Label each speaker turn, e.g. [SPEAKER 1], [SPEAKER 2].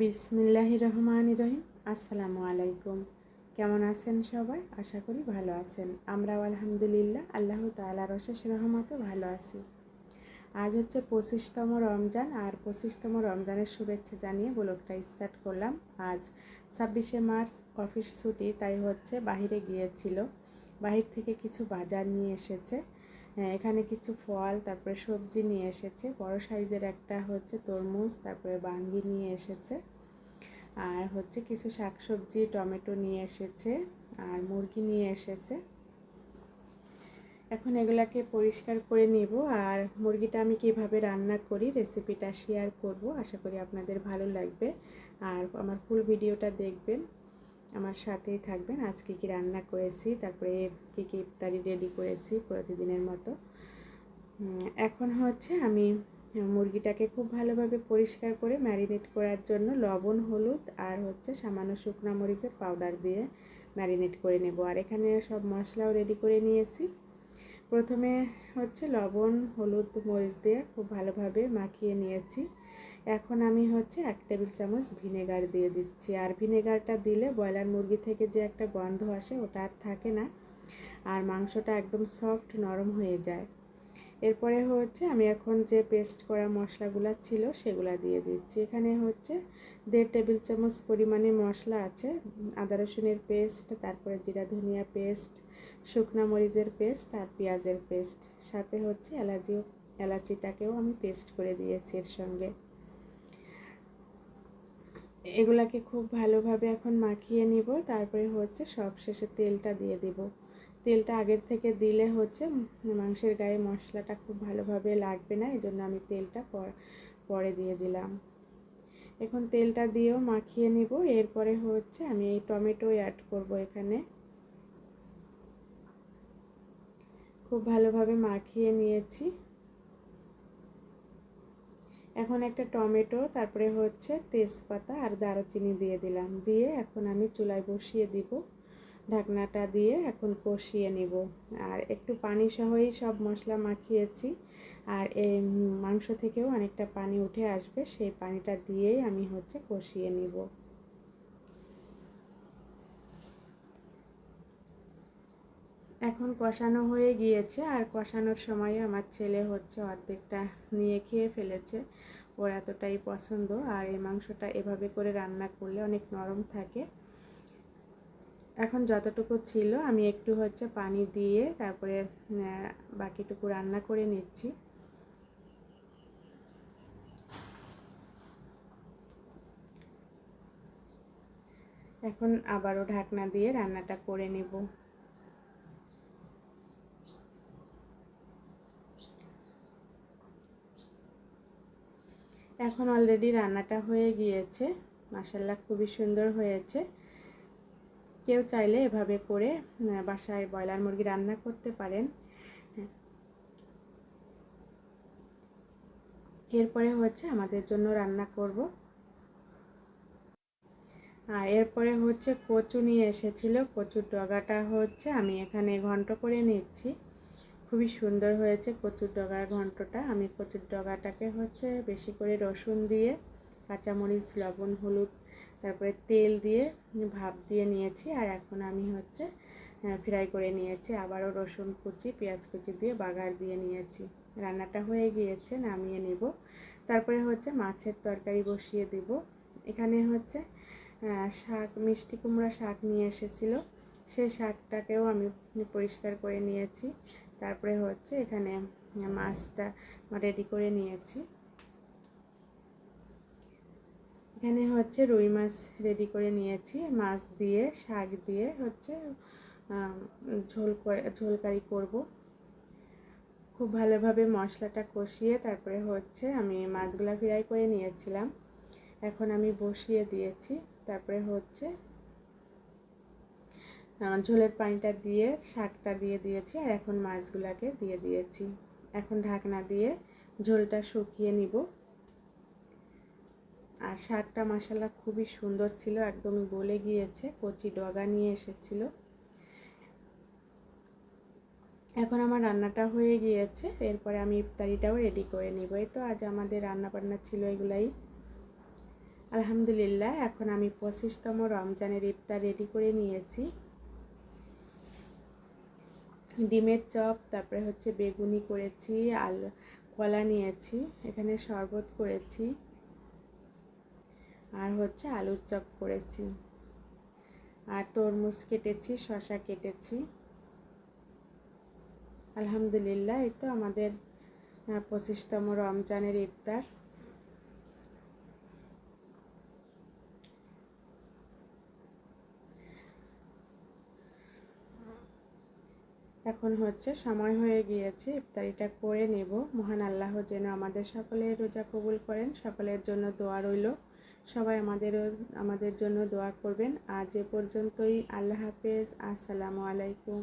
[SPEAKER 1] বিসমিল্লাহ রহমান রহিম। আসসালামু আলাইকুম। কেমন আছেন সবাই? আশা করি ভালো আছেন। আমরাও আলহামদুলিল্লাহ, আল্লাহ তালার অশেষ রহমতে ভালো আছি। আজ হচ্ছে পঁচিশতম রমজান, আর পঁচিশতম রমজানের শুভেচ্ছা জানিয়ে ব্লগটা স্টার্ট করলাম। আজ ছাব্বিশে মার্চ, অফিস ছুটি, তাই হচ্ছে বাহিরে গিয়েছিল। বাহির থেকে কিছু বাজার নিয়ে এসেছে। এখানে কিছু ফল, তারপরে সবজি নিয়ে এসেছে। বড় সাইজের একটা হচ্ছে তরমুজ, তারপরে বাঙ্গি নিয়ে এসেছে। আর হচ্ছে কিছু শাকসবজি, টমেটো নিয়ে এসেছে, আর মুরগি নিয়ে এসেছে। এখন এগুলাকে পরিষ্কার করে নিব। আর মুরগিটা আমি কীভাবে রান্না করি রেসিপিটা শেয়ার করব। আশা করি আপনাদের ভালো লাগবে। আর আমার ফুল ভিডিওটা দেখবেন। আমার সাথেই থাকবেন। আজকে কি রান্না করেছি, তারপরে কী কী ইফতারি রেডি করেছি প্রতিদিনের মতো। এখন হচ্ছে আমি মুরগিটাকে খুব ভালোভাবে পরিষ্কার করে ম্যারিনেট করার জন্য লবণ, হলুদ আর হচ্ছে সামান্য শুকনো মরিচের পাউডার দিয়ে ম্যারিনেট করে নেব। আর এখানে সব মশলাও রেডি করে নিয়েছি। প্রথমে হচ্ছে লবণ, হলুদ, মরিচ দিয়ে খুব ভালোভাবে মাখিয়ে নিয়েছি। এখন আমি হচ্ছে এক টেবিল চামচ ভিনেগার দিয়ে দিচ্ছি। আর ভিনেগারটা দিলে ব্রয়লার মুরগি থেকে যে একটা গন্ধ আসে ওটা আর থাকে না। আর মাংসটা একদম সফট নরম হয়ে যায়। এরপরে হচ্ছে আমি এখন যে পেস্ট করা মশলাগুলো ছিল সেগুলা দিয়ে দিচ্ছি। এখানে হচ্ছে দেড় টেবিল চামচ পরিমাণে মশলা আছে। আদা রসুনের পেস্ট, তারপরে জিরা ধনিয়া পেস্ট, শুকনা মরিচের পেস্ট আর পেঁয়াজের পেস্ট। সাথে হচ্ছে এলাচিও, এলাচিটাকেও আমি পেস্ট করে দিয়েছি এর সঙ্গে। এগুলাকে খুব ভালোভাবে এখন মাখিয়ে নিব। তারপরে হচ্ছে সব শেষে তেলটা দিয়ে দিব। তেলটা আগের থেকে দিলে হচ্ছে মাংসের গায়ে মশলাটা খুব ভালোভাবে লাগবে না এই জন্য আমি তেলটা পরে দিয়ে দিলাম। এখন তেলটা দিয়েও মাখিয়ে নিব। এরপরে হচ্ছে আমি এই টমেটো অ্যাড করব এখানে। খুব ভালোভাবে মাখিয়ে নিয়েছি। এখন একটা টমেটো, তারপরে হচ্ছে তেজপাতা আর দারুচিনি দিয়ে দিলাম। দিয়ে এখন আমি চুলায় বসিয়ে দিব। ঢাকনাটা দিয়ে এখন কষিয়ে নিব। আর একটু পানি সহই সব মশলা মাখিয়েছি। আর এই মাংস থেকেও অনেকটা পানি উঠে আসবে, সেই পানিটা দিয়েই আমি হচ্ছে কষিয়ে নিব। এখন কষানো হয়ে গিয়েছে আর কষানোর সময় আমার ছেলে হচ্ছে অর্ধেকটা নিয়ে খেয়ে ফেলেছে। ওর এতটাই পছন্দ আর এই মাংসটা এভাবে করে রান্না করলে অনেক নরম থাকে। এখন যতটুকু ছিল আমি একটু হচ্ছে পানি দিয়ে তারপরে বাকিটুকু রান্না করে নিচ্ছি। এখন আবারও ঢাকনা দিয়ে রান্নাটা করে নেব। এখন অলরেডি রান্নাটা হয়ে গিয়েছে। মাসাল্লা খুবই সুন্দর হয়েছে। কেউ চাইলে এভাবে করে বাসায় ব্রয়লার মুরগি রান্না করতে পারেন। এরপরে হচ্ছে আমাদের জন্য রান্না করব। আর এরপরে হচ্ছে কচু নিয়ে এসেছিল। কচুর ডগাটা হচ্ছে আমি এখানে ঘন্ট করে নিচ্ছি। খুবই সুন্দর হয়েছে কচুর ডগার ঘন্টটা। আমি কচুর ডগাটাকে হচ্ছে বেশি করে রসুন দিয়ে, কাঁচামরিচ, লবণ, হলুদ, তারপরে তেল দিয়ে ভাপ দিয়ে নিয়েছি আর এখন আমি হচ্ছে ফ্রাই করে নিয়েছি। আবারও রসুন কুচি, পেঁয়াজ কুচি দিয়ে বাগার দিয়ে নিয়েছি। রান্নাটা হয়ে গিয়েছে, নামিয়ে নিব। তারপরে হচ্ছে মাছের তরকারি বসিয়ে দিব। এখানে হচ্ছে শাক, মিষ্টি কুমড়া শাক নিয়ে এসেছিল। সেই শাকটাকেও আমি পরিষ্কার করে নিয়েছি। তারপরে হচ্ছে এখানে মাছটা রেডি করে নিয়েছি। এখানে হচ্ছে রুই মাছ রেডি করে নিয়েছি। মাছ দিয়ে, শাক দিয়ে হচ্ছে ঝোল করে ঝোলকারি করব। খুব ভালোভাবে মশলাটা কষিয়ে তারপরে হচ্ছে আমি মাছগুলা ফ্রাই করে নিয়েছিলাম। এখন আমি বসিয়ে দিয়েছি। তারপরে হচ্ছে ঝোলের পানিটা দিয়ে, শাকটা দিয়ে দিয়েছি আর এখন মাছগুলাকে দিয়ে দিয়েছি। এখন ঢাকনা দিয়ে ঝোলটা শুকিয়ে নিব। আর শাকটা মশালা খুবই সুন্দর ছিল, একদমই গলে গিয়েছে, কচি ডগা নিয়ে এসেছিল। এখন আমার রান্নাটা হয়ে গিয়েছে, এরপরে আমি ইফতারিটাও রেডি করে নিব। এই তো আজ আমাদের রান্না বান্না ছিল এগুলাই। আলহামদুলিল্লাহ, এখন আমি পঁচিশতম রমজানের ইফতার রেডি করে নিয়েছি। ডিমের চপ, তারপরে হচ্ছে বেগুনি করেছি, আল, কলা নিয়েছি, এখানে শরবত করেছি, আর হচ্ছে আলুর চপ করেছি। আর তরমুজ কেটেছি শশা কেটেছি। আলহামদুলিল্লাহ, এই তো আমাদের পঁচিশতম রমজানের ইফতার। এখন হচ্ছে সময় হয়ে গিয়েছে, ইফতারিটা করে নেব। মহান আল্লাহ যেন আমাদের সকলের রোজা কবুল করেন, সকলের জন্য দোয়া রইল। সবাই আমাদের আমাদের জন্য দোয়া করবেন। আজ এ পর্যন্তই। আল্লাহ হাফেজ। আসসালামু আলাইকুম।